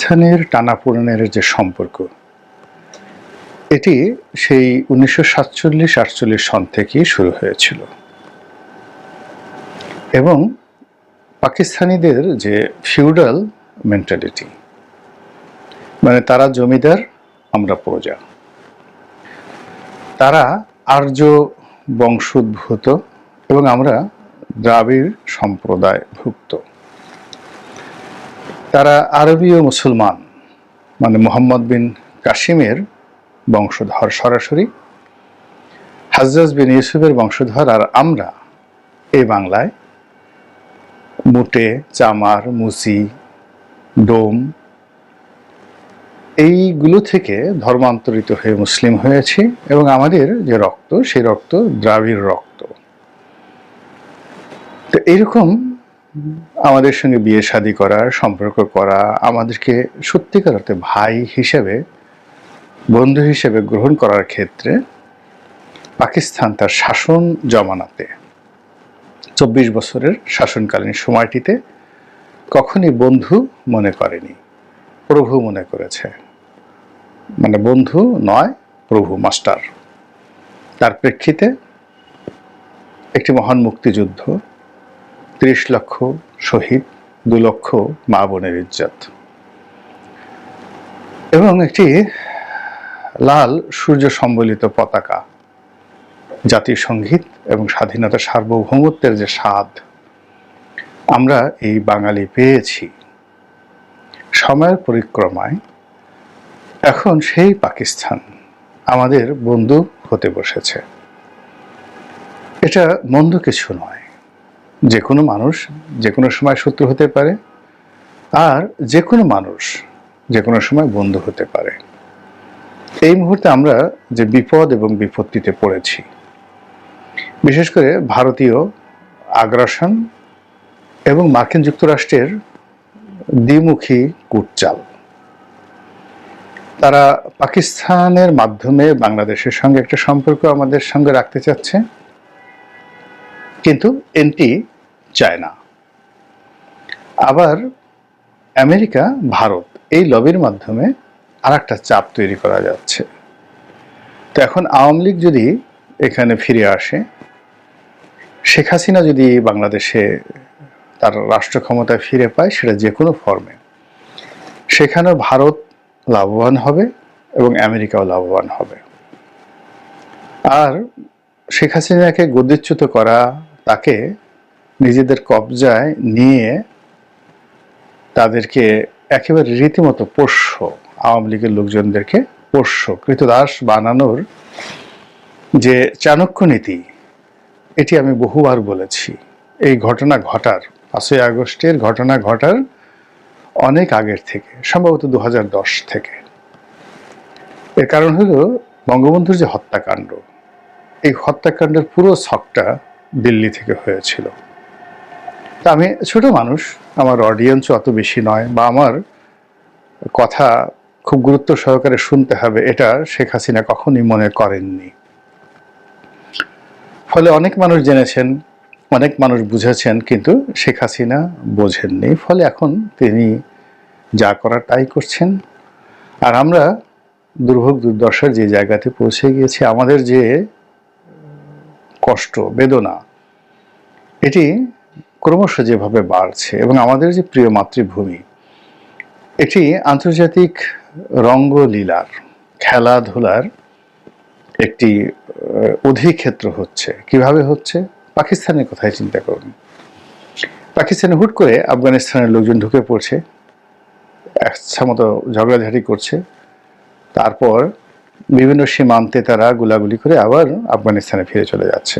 পাকিস্তানের টানাপোড়েনের যে সম্পর্ক, এটি সেই উনিশশো সাতচল্লিশ আটচল্লিশ সন থেকেই শুরু হয়েছিল। এবং পাকিস্তানিদের যে ফিউডাল মেন্টালিটি মানে তারা জমিদার, আমরা প্রজা। তারা আর্য বংশোদ্ভূত এবং আমরা দ্রাবিড় সম্প্রদায়ভুক্ত। তারা আরবীয় মুসলমান মানে মোহাম্মদ বিন কাশিমের বংশধর সরাসরি, হাজ্জাজ বিন ইউসুফের বংশধর আর আমরা এই বাংলায় মুটে চামার মুসি ডোম, এইগুলো থেকে ধর্মান্তরিত হয়ে মুসলিম হয়েছি এবং আমাদের যে রক্ত, সেই রক্ত দ্রাবিড় রক্ত। তো এইরকম আমাদের সঙ্গে বিয়ে শাদী করা সম্পর্ক করা, আমাদেরকে সত্যিকার অর্থে ভাই হিসেবে, বন্ধু হিসেবে গ্রহণ করার ক্ষেত্রে পাকিস্তান তার শাসন জমানাতে, চব্বিশ বছরের শাসনকালীন সময়টিতে কখনই বন্ধু মনে করেনি, প্রভু মনে করেছে। মানে বন্ধু নয়, প্রভু মাস্টার। তার প্রেক্ষিতে একটি মহান মুক্তিযুদ্ধ ত্রিশ লক্ষ শহীদ, দু লক্ষ মা বোনের ইজ্জত। এবং একটি লাল সূর্য সম্বলিত পতাকা, জাতীয় সংগীত এবং স্বাধীনতা সার্বভৌমত্বের যে স্বাদ, আমরা এই বাঙালি পেয়েছি। সময়ের পরিক্রমায় এখন সেই পাকিস্তান আমাদের বন্ধু হতে বসেছে। এটা মন্দ কিছু নয়। যে কোনো মানুষ যে কোনো সময় শত্রু হতে পারে আর যে কোনো মানুষ যে কোনো সময় বন্ধু হতে পারে। এই মুহূর্তে আমরা যে বিপদ এবং বিপত্তিতে পড়েছি, বিশেষ করে ভারতীয় আগ্রাসন এবং মার্কিন যুক্তরাষ্ট্রের দ্বিমুখী কুটচাল। তারা পাকিস্তানের মাধ্যমে বাংলাদেশের সঙ্গে একটা সম্পর্ক আমাদের সঙ্গে রাখতে চাচ্ছে। কিন্তু এনটি চায় না। আবার আমেরিকা, ভারত এই লবির মাধ্যমে আর একটা চাপ তৈরি করা যাচ্ছে। তো এখন আওয়ামী লীগ যদি এখানে ফিরে আসে, শেখ হাসিনা যদি বাংলাদেশে তার রাষ্ট্র ক্ষমতায় ফিরে পায়, সেটা যে কোনো ফর্মে, সেখানেও ভারত লাভবান হবে এবং আমেরিকাও লাভবান হবে। আর শেখ হাসিনাকে গদিচ্যুত করা তাকে নিজেদের কবজায় নিয়ে তাদেরকে একেবারে রীতিমতো পোষ্য, আওয়ামী লীগের লোকজনদেরকে পোষ্য, কৃতদাস বানানোর যে চাণক্য নীতি, এটি আমি বহুবার বলেছি। এই ঘটনা ঘটার, পাঁচই আগস্টের ঘটনা ঘটার অনেক আগের থেকে, সম্ভবত দু হাজার দশ থেকে। এর কারণ হলো বঙ্গবন্ধুর যে হত্যাকাণ্ড, এই হত্যাকাণ্ডের পুরো ছকটা দিল্লি থেকে হয়েছিল। তা আমি ছোট মানুষ, আমার অডিয়েন্স অত বেশি নয় বা আমার কথা খুব গুরুত্ব সহকারে শুনতে হবে, এটা শেখ হাসিনা কখনই মনে করেননি। ফলে অনেক মানুষ জেনেছেন, অনেক মানুষ বুঝেছেন, কিন্তু শেখ হাসিনা বোঝেননি। ফলে এখন তিনি যা করার তাই করছেন। আর আমরা দুর্ভোগ দুর্দশার যে জায়গাতে পৌঁছে গিয়েছি, আমাদের যে কষ্ট, বেদনা, এটি ক্রমশ যেভাবে বাড়ছে এবং আমাদের যে প্রিয় মাতৃভূমি, এটি আন্তর্জাতিক রঙ্গলীলার, খেলাধুলার একটি অধিক্ষেত্র হচ্ছে। কীভাবে হচ্ছে? পাকিস্তানের কথাই চিন্তা করুন। পাকিস্তানে হুট করে আফগানিস্তানের লোকজন ঢুকে পড়ছে একসা মতো ঝগড়াঝাড়ি করছে। তারপর বিভিন্ন সীমান্তে তারা গুলাগুলি করে আবার আফগানিস্তানে ফিরে চলে যাচ্ছে।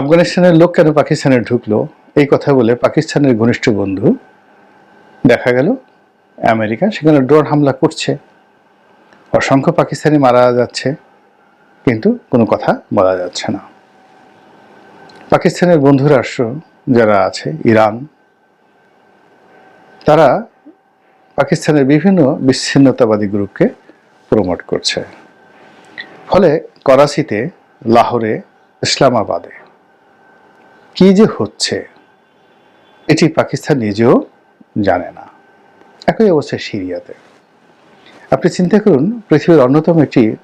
আফগানিস্তানের লোক কেন পাকিস্তানে ঢুকলো? এই কথা বলে পাকিস্তানের ঘনিষ্ঠ বন্ধু দেখা গেল, আমেরিকা সেখানে ড্রোন হামলা করছে। অসংখ্য পাকিস্তানি মারা যাচ্ছে, কিন্তু কোনো কথা বলা যাচ্ছে না। পাকিস্তানের বন্ধু রাষ্ট্র যারা আছে, ইরান, তারা পাকিস্তানের বিভিন্ন বিচ্ছিন্নতাবাদী গ্রুপকে প্রমোট করছে। ফলে করাচিতে, লাহোরে, ইসলামাবাদে কি যে হচ্ছে, এটি পাকিস্তান নিজেও জানে না। একই অবস্থা সিরিয়াতে। আপনি চিন্তা করুন, পৃথিবীর অন্যতম একটি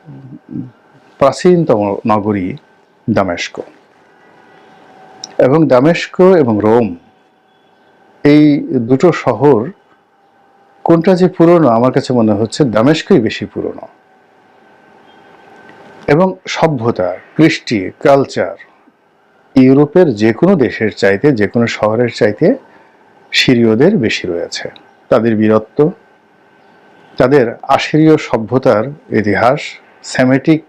প্রাচীনতম নগরী দামেস্ক। এবং দামেস্ক এবং রোম, এই দুটো শহর কোনটা যে পুরনো, আমার কাছে মনে হচ্ছে দামেস্কই বেশি পুরনো। এবং সভ্যতা, কৃষ্টি, কালচার, ইউরোপের যে কোনো দেশের চাইতে যে কোনো শহরের চাইতে সিরীয়দের বেশি রয়েছে। তাদের বীরত্ব, তাদের আশিরীয় সভ্যতার ইতিহাস, সেমেটিক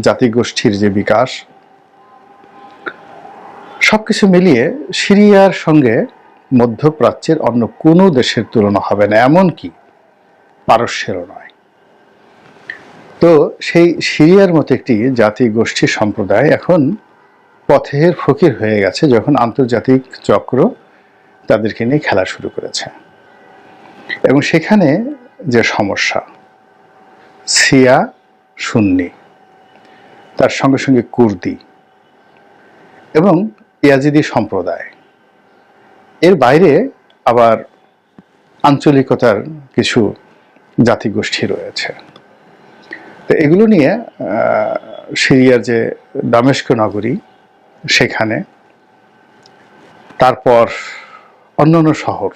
জাতিগোষ্ঠীর যে বিকাশ, সবকিছু মিলিয়ে সিরিয়ার সঙ্গে মধ্যপ্রাচ্যের অন্য কোনো দেশের তুলনা হবে না, এমনকি পারস্যেরও নয়। তো সেই সিরিয়ার মতো একটি জাতি গোষ্ঠী সম্প্রদায় এখন পথের ফকির হয়ে গেছে, যখন আন্তর্জাতিক চক্র তাদেরকে নিয়ে খেলা শুরু করেছে। এবং সেখানে যে সমস্যা সিয়া সুন্নি, তার সঙ্গে সঙ্গে কুর্দি এবং ইয়াজিদি সম্প্রদায় এর বাইরে আবার আঞ্চলিকতার কিছু জাতিগোষ্ঠী রয়েছে। তো এগুলো নিয়ে সিরিয়ার যে দামেস্ক নগরী, সেখানে তারপর অন্যান্য শহর,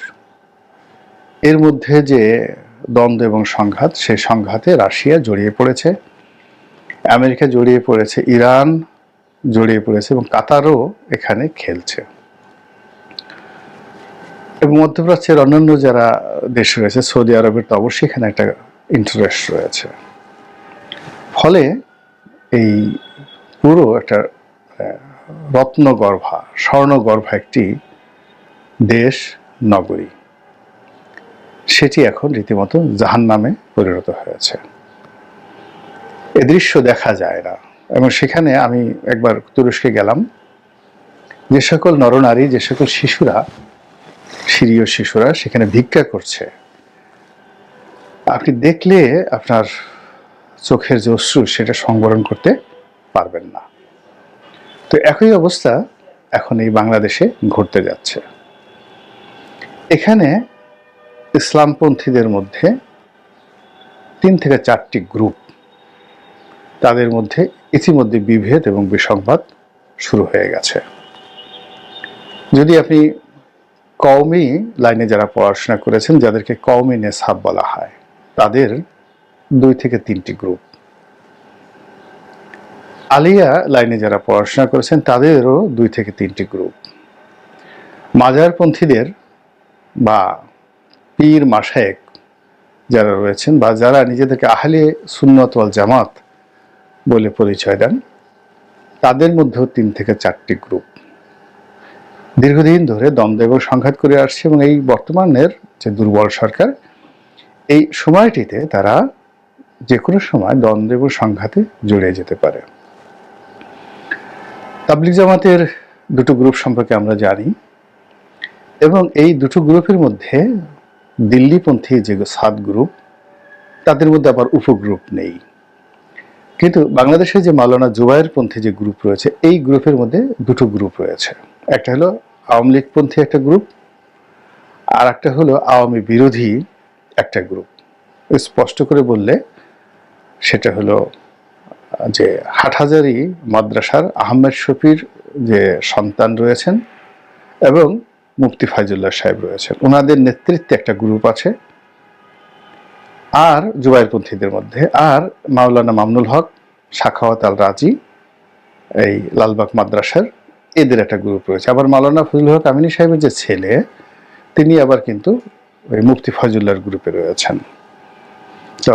এর মধ্যে যে দ্বন্দ্ব এবং সংঘাত, সেই সংঘাতে রাশিয়া জড়িয়ে পড়েছে, আমেরিকা জড়িয়ে পড়েছে, ইরান জড়িয়ে পড়েছে এবং কাতারও এখানে খেলছে। এবং মধ্যপ্রাচ্যের অন্যান্য যারা দেশ রয়েছে, সৌদি আরবের তো অবশ্যই এখানে একটা ইন্টারেস্ট রয়েছে। ফলে এই পুরো একটা রত্নগর্ভা, স্বর্ণগর্ভা একটি দেশ, নগরী, সেটি এখন রীতিমতো জাহান নামে পরিণত হয়েছে। এ দৃশ্য দেখা যায় না। এবং সেখানে আমি একবার তুরস্কে গেলাম। যে সকল নরনারী, যে সকল শিশুরা সিরীয় শিশুরা সেখানে ভিক্ষা করছে। আপনি দেখলে আপনার চোখের যে অশ্রু, সেটা সংবরণ করতে পারবেন না। তো একই অবস্থা এখন এই বাংলাদেশে ঘটতে যাচ্ছে। এখানে ইসলামপন্থীদের মধ্যে তিন থেকে চারটি গ্রুপ, তাদের মধ্যে ইতিমধ্যে বিভেদ এবং বিসংবাদ শুরু হয়ে গেছে। যদি আপনি কওমি লাইনে যারা পড়াশোনা করেছেন, যাদেরকে কওমি নেশাব বলা হয়, তাদের দুই থেকে তিনটি গ্রুপ। আলিয়া লাইনে যারা পড়াশোনা করেছেন, তাদেরও দুই থেকে তিনটি গ্রুপ। মাজারপন্থীদের বা পীর মাসায়েক যারা রয়েছেন বা যারা নিজেদেরকে আহলে সুন্নত ওয়াল জামাত বলে পরিচয় দেন, তাদের মধ্যেও তিন থেকে চারটি গ্রুপ। দীর্ঘদিন ধরে দ্বন্দ্ব এবং সংঘাত করে আসছে এবং এই বর্তমানের যে দুর্বল সরকার, এই সময়টিতে তারা যে কোনো সময় দ্বন্দ্ব এবং সংঘাতে জড়িয়ে যেতে পারে। তাবলিগ জামাতের দুটো গ্রুপ সম্পর্কে আমরা জানি এবং এই দুটো গ্রুপের মধ্যে দিল্লিপন্থী যে সাত গ্রুপ, তাদের মধ্যে আবার উপগ্রুপ নেই। কিন্তু বাংলাদেশে যে মাওলানা জুবায়ের পন্থী যে গ্রুপ রয়েছে, এই গ্রুপের মধ্যে দুটো গ্রুপ রয়েছে। একটা হলো আওয়ামী লীগপন্থী একটা গ্রুপ আর একটা হলো আওয়ামী বিরোধী একটা গ্রুপ স্পষ্ট করে বললে সেটা হলো, যে হাটহাজারি মাদ্রাসার আহমেদ শফির যে সন্তান রয়েছেন এবং মুফতি ফাইজুল্লাহ সাহেব রয়েছেন। ওনাদের নেতৃত্বে একটা গ্রুপ আছে, আর জুবাইরপন্থীদের মধ্যে, আর মাওলানা মামনুল হক শাখাওয়াত আল রাজি এই লালবাগ মাদ্রাসার এদের একটা গ্রুপ রয়েছে। আবার মাওলানা ফজলুল হক আমিনী সাহেবের যে ছেলে, তিনি আবার কিন্তু ওই মুফতি ফজুল্লার গ্রুপে রয়েছেন। তো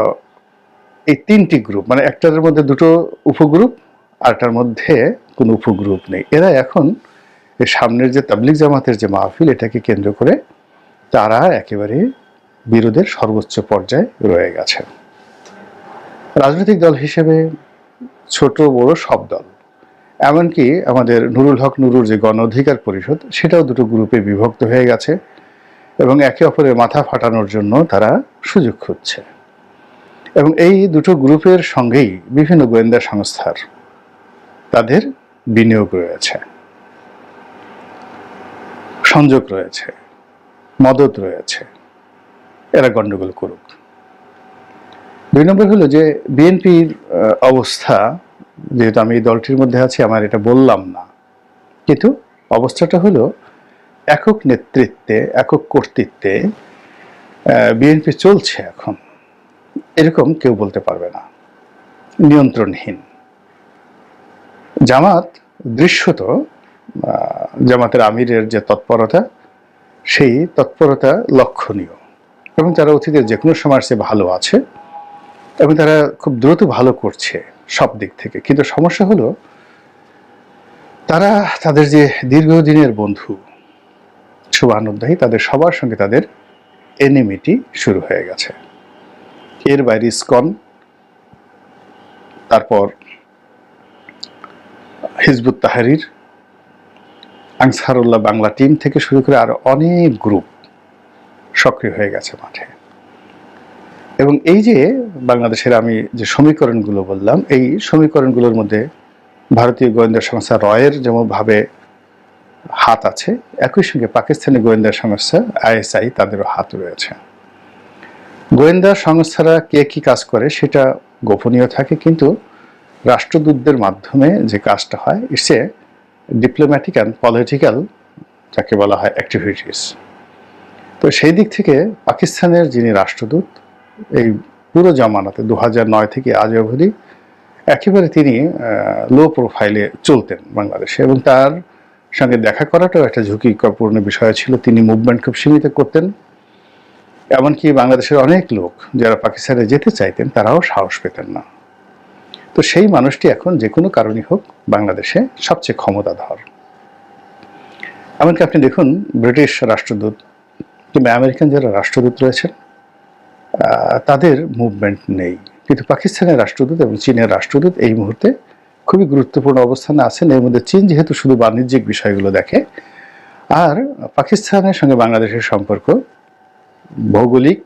এই তিনটি গ্রুপ মানে একটার মধ্যে দুটো উপগ্রুপ আরটার মধ্যে কোনো উপগ্রুপ নেই। এরা এখন সামনের যে তাবলিগ জামাতের যে মাহফিল, এটাকে কেন্দ্র করে তারা একেবারে বিরোধের সর্বোচ্চ পর্যায়ে রয়ে গেছে। রাজনৈতিক দল হিসেবে ছোট, বড় সব দল। এমনকি আমাদের নুরুল হক নুরুর যে গণ অধিকার পরিষদ, সেটাও দুটো গ্রুপে বিভক্ত হয়ে গেছে এবং একে অপরের মাথা ফাটানোর জন্য তারা সুযোগ খুঁজছে। এবং এই দুটো গ্রুপের সঙ্গেই বিভিন্ন গোয়েন্দা সংস্থার তাদের বিনিয়োগ রয়েছে, সংযোগ রয়েছে, মদত রয়েছে। এরা গণ্ডগোল করুক। দুই নম্বর হলো যে বিএনপির অবস্থা যেহেতু আমি এই দলটির মধ্যে আছি, আমার এটা বললাম না। কিন্তু অবস্থাটা হলো একক নেতৃত্বে, একক কর্তৃত্বে বিএনপি চলছে এখন। এরকম কেউ বলতে পারবে না। নিয়ন্ত্রণহীন। জামাত দৃশ্যত জামাতের আমিরের যে তৎপরতা, সেই তৎপরতা লক্ষণীয়। এবং তারা অতীতের যে কোনো সময় সে ভালো আছে এবং তারা খুব দ্রুত ভালো করছে সব দিক থেকে। কিন্তু সমস্যা হলো, তারা তাদের যে দীর্ঘদিনের বন্ধু শুভানুদ্দায়ী তাদের সবার সঙ্গে তাদের এনিমিটি শুরু হয়ে গেছে। এর বাইরে ইসকন, তারপর Hizbut Tahrir, Ansarullah Bangla team থেকে শুরু করে আরও অনেক গ্রুপ সক্রিয় হয়ে গেছে মাঠে। এবং এই যে বাংলাদেশের আমি যে সমীকরণগুলো বললাম, এই সমীকরণগুলোর মধ্যে ভারতীয় গোয়েন্দা সংস্থা রয়ের যেমনভাবে হাত আছে, একই সঙ্গে পাকিস্তানি গোয়েন্দা সংস্থা আইএসআই তাদেরও হাত রয়েছে। গোয়েন্দা সংস্থারা কে কি কাজ করে সেটা গোপনীয় থাকে, কিন্তু রাষ্ট্রদূতদের মাধ্যমে যে কাজটা হয় it's a diplomatic and political যাকে বলা হয় অ্যাক্টিভিটিস তো সেই দিক থেকে পাকিস্তানের যিনি রাষ্ট্রদূত এই পুরো জামানাতে দু নয় থেকে আজ অবধি একেবারে তিনি লো প্রোফাইলে চলতেন বাংলাদেশে এবং তার সঙ্গে দেখা করাটাও একটা ঝুঁকিপূর্ণ বিষয় ছিল। তিনি মুভমেন্ট খুব সীমিত করতেন, এমনকি বাংলাদেশের অনেক লোক যারা পাকিস্তানে যেতে চাইতেন, তারাও সাহস পেতেন না। তো সেই মানুষটি এখন যে কোনো কারণই হোক বাংলাদেশে সবচেয়ে ক্ষমতাধর। এমনকি আপনি দেখুন, ব্রিটিশ রাষ্ট্রদূত কিংবা আমেরিকান যারা রাষ্ট্রদূত রয়েছেন তাদের মুভমেন্ট নেই। কিন্তু পাকিস্তানের রাষ্ট্রদূত এবং চীনের রাষ্ট্রদূত এই মুহূর্তে খুবই গুরুত্বপূর্ণ অবস্থানে আছেন এর মধ্যে চীন যেহেতু শুধু বাণিজ্যিক বিষয়গুলো দেখে, আর পাকিস্তানের সঙ্গে বাংলাদেশের সম্পর্ক ভৌগোলিক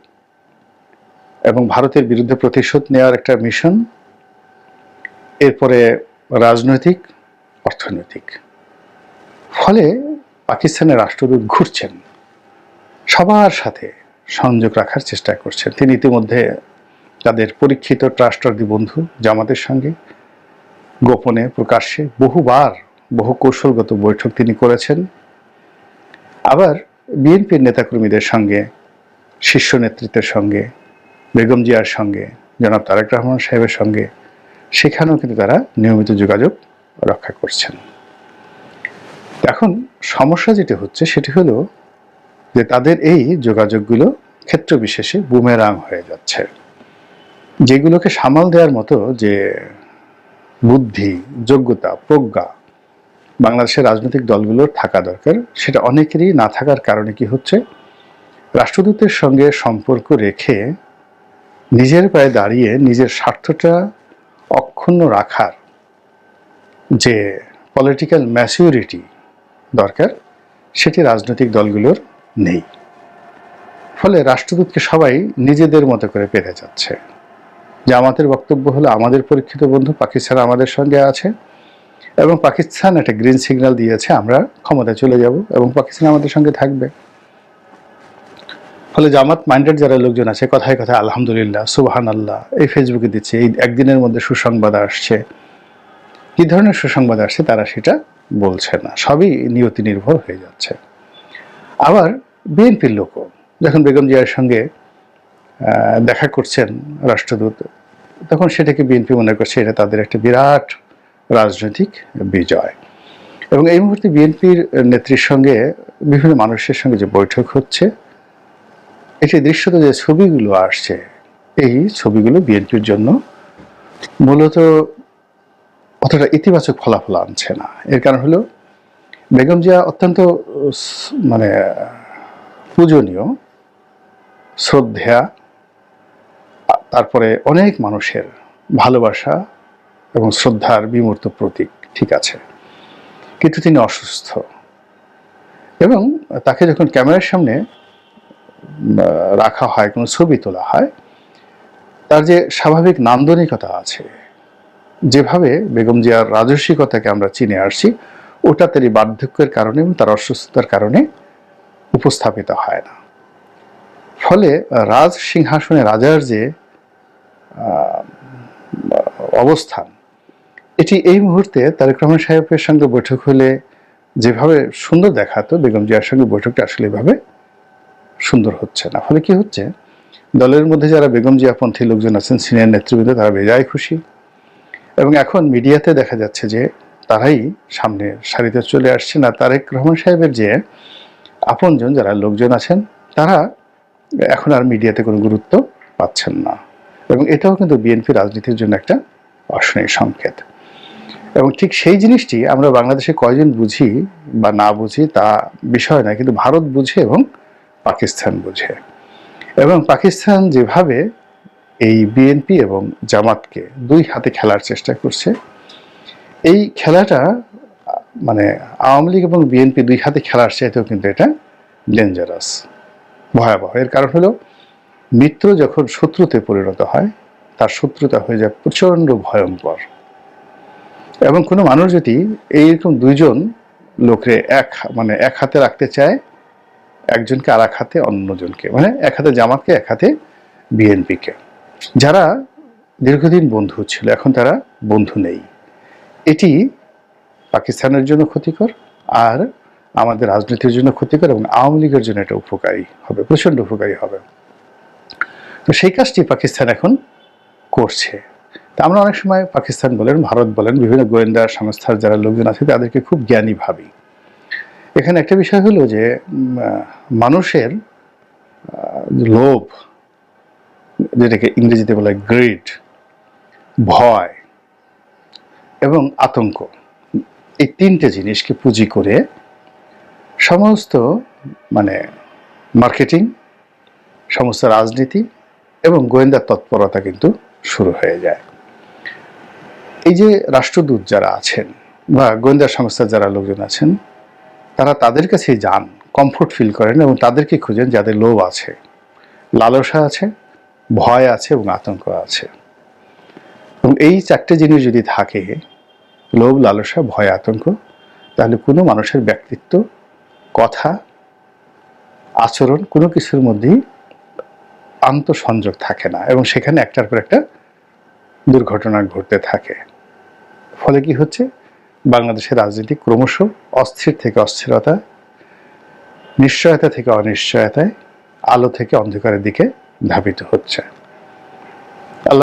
এবং ভারতের বিরুদ্ধে প্রতিশোধ নেওয়ার একটা মিশন এরপরে রাজনৈতিক, অর্থনৈতিক। ফলে পাকিস্তানের রাষ্ট্রদূত ঘুরছেন সবার সাথে। সংযোগ রাখার চেষ্টা করছেন তিনি ইতিমধ্যে তাদের পরীক্ষিত ট্রাস্টারদি বন্ধু জামাতের সঙ্গে গোপনে প্রকাশ্যে বহুবার বহু কৌশলগত বৈঠক তিনি করেছেন। আবার বিএনপির নেতাকর্মীদের সঙ্গে, শীর্ষ নেতৃত্বের সঙ্গে, বেগম জিয়ার সঙ্গে, জনাব তারেক রহমান সাহেবের সঙ্গে, সেখানেও কিন্তু তারা নিয়মিত যোগাযোগ রক্ষা করছেন। এখন সমস্যা যেটি হচ্ছে সেটি হলো যে তাদের এই যোগাযোগগুলো ক্ষেত্র বিশেষে বুমেরাং হয়ে যাচ্ছে। যেগুলোকে সামাল দেওয়ার মতো যে বুদ্ধি, যোগ্যতা, প্রজ্ঞা বাংলাদেশের রাজনৈতিক দলগুলোর থাকা দরকার, সেটা অনেকেরই না থাকার কারণে কি হচ্ছে? রাষ্ট্রদূতের সঙ্গে সম্পর্ক রেখে নিজের পায়ে দাঁড়িয়ে নিজের স্বার্থটা অক্ষুণ্ণ রাখার যে পলিটিক্যাল ম্যাচিউরিটি দরকার, সেটি রাজনৈতিক দলগুলোর নেই। ফলে রাষ্ট্রদূতকে সবাই নিজেদের মতো করে পেতে যাচ্ছে। আমাদের বক্তব্য হলো, আমাদের পরীক্ষিত বন্ধু পাকিস্তান আমাদের সঙ্গে আছে এবং পাকিস্তান একটা গ্রিন সিগন্যাল দিয়েছে, আমরা ক্ষমতায় চলে যাব এবং পাকিস্তান আমাদের সঙ্গে থাকবে। ফলে জামাত মাইন্ডেড যারা লোকজন আছে, কথায় কথায়, আলহামদুলিল্লাহ সুবাহান আল্লাহ এই ফেসবুকে দিচ্ছে, এই একদিনের মধ্যে সুসংবাদ আসছে। কি ধরনের সুসংবাদ আসছে, তারা সেটা বলছে না। সবই নিয়তি নির্ভর হয়ে যাচ্ছে। আবার বিএনপির লোকও, যখন বেগম জিয়ার সঙ্গে দেখা করছেন রাষ্ট্রদূত, তখন সেটাকে বিএনপি মনে করছে এটা তাদের একটা বিরাট রাজনৈতিক বিজয়। এবং এই মুহূর্তে বিএনপির নেত্রীর সঙ্গে, বিভিন্ন মানুষের সঙ্গে যে বৈঠক হচ্ছে, এটি দৃশ্যত যে ছবিগুলো আসছে, এই ছবিগুলো বিএনপির জন্য মূলত অতটা ইতিবাচক ফলাফল আনছে না। এর কারণ হলো বেগম জিয়া অত্যন্ত মানে পূজনীয় শ্রদ্ধা তারপরে অনেক মানুষের ভালোবাসা এবং শ্রদ্ধার বিমূর্ত প্রতীক ঠিক আছে। কিন্তু তিনি অসুস্থ। এবং তাকে যখন ক্যামেরার সামনে রাখা হয়, কোনো ছবি তোলা হয়, তার যে স্বাভাবিক নান্দনিকতা আছে, যেভাবে বেগম জিয়ার রাজস্বিকতাকে আমরা চিনে আসছি ওটা তারই বার্ধক্যের কারণে এবং তার অসুস্থতার কারণে উপস্থাপিত হয় না। ফলে রাজ সিংহাসনে রাজার যে অবস্থান, এটি এই মুহূর্তে তারেক রহমান সাহেবের সঙ্গে বৈঠক হলে যেভাবে সুন্দর দেখাতো, বেগম জিয়ার সঙ্গে বৈঠকটা আসলে এভাবে সুন্দর হচ্ছে না। ফলে কি হচ্ছে, দলের মধ্যে যারা বেগম জিয়াপন্থী লোকজন আছেন, সিনিয়র নেতৃবৃন্দ, তারা বেজায় খুশি। এবং এখন মিডিয়াতে দেখা যাচ্ছে যে তারাই সামনে সারিতে চলে আসছে না তারেক রহমান সাহেবের যে আপনজন, যারা লোকজন আছেন, তারা এখন আর মিডিয়াতে কোনো গুরুত্ব পাচ্ছেন না। এবং এটাও কিন্তু বিএনপি রাজনীতির জন্য একটা অশনীয় সংকেত। এবং ঠিক সেই জিনিসটি আমরা বাংলাদেশে কয়জন বুঝি বা না বুঝি তা বিষয় না কিন্তু ভারত বুঝে এবং পাকিস্তান বুঝে। এবং পাকিস্তান যেভাবে এই বিএনপি এবং জামাতকে দুই হাতে খেলার চেষ্টা করছে এই খেলাটা মানে আওয়ামী লীগ এবং বিএনপি দুই হাতে খেলার চাইতেও কিন্তু এটা ডেঞ্জারাস ভয়াবহ। এর কারণ হলো, মিত্র যখন শত্রুতে পরিণত হয়, তার শত্রুতা হয়ে যায় প্রচণ্ড ভয়ঙ্কর। এবং কোনো মানুষ যদি এইরকম দুইজন লোকরে এক মানে এক হাতে রাখতে চায়, একজনকে আর এক হাতে অন্যজনকে মানে এক হাতে জামাতকে, এক হাতে বিএনপিকে। যারা দীর্ঘদিন বন্ধু ছিল, এখন তারা বন্ধু নেই। এটি পাকিস্তানের জন্য ক্ষতিকর আর আমাদের রাজনীতির জন্য ক্ষতিকর এবং আওয়ামী লীগের জন্য এটা উপকারী হবে, প্রচণ্ড উপকারী হবে। তো সেই কাজটি পাকিস্তান এখন করছে। তা আমরা অনেক সময় পাকিস্তান বলেন, ভারত বলেন, বিভিন্ন গোয়েন্দা সংস্থার যারা লোকজন আছে তাদেরকে খুব জ্ঞানী ভাবি। এখানে একটা বিষয় হলো যে মানুষের লোভ, যেটাকে ইংরেজিতে বলে গ্রিড ভয় এবং আতঙ্ক। এই তিনটে জিনিসকে পুঁজি করে সমস্ত মানে মার্কেটিং, সমস্ত রাজনীতি এবং গোয়েন্দা তৎপরতা কিন্তু শুরু হয়ে যায়। এই যে রাষ্ট্রদূত যারা আছেন বা গোয়েন্দা সংস্থার যারা লোকজন আছেন, তারা তাদের কাছেই যান কমফোর্ট ফিল করেন এবং তাদেরকে খুঁজেন যাদের লোভ আছে। লালসা আছে, ভয় আছে এবং আতঙ্ক আছে। এবং এই চারটে জিনিস যদি থাকে লোভ, লালসা, ভয়, আতঙ্ক, তাহলে কোনো মানুষের ব্যক্তিত্ব, কথা, আচরণ কোনো কিছুর মধ্যেই আন্তঃসংযোগ থাকে না এবং সেখানে একটার পর একটা দুর্ঘটনা ঘটতে থাকে। ফলে কি হচ্ছে? বাংলাদেশের রাজনীতি ক্রমশ অস্থির থেকে অস্থিরতা, নিশ্চয়তা থেকে অনিশ্চয়তায়, আলো থেকে অন্ধকারের দিকে ধাবিত হচ্ছে।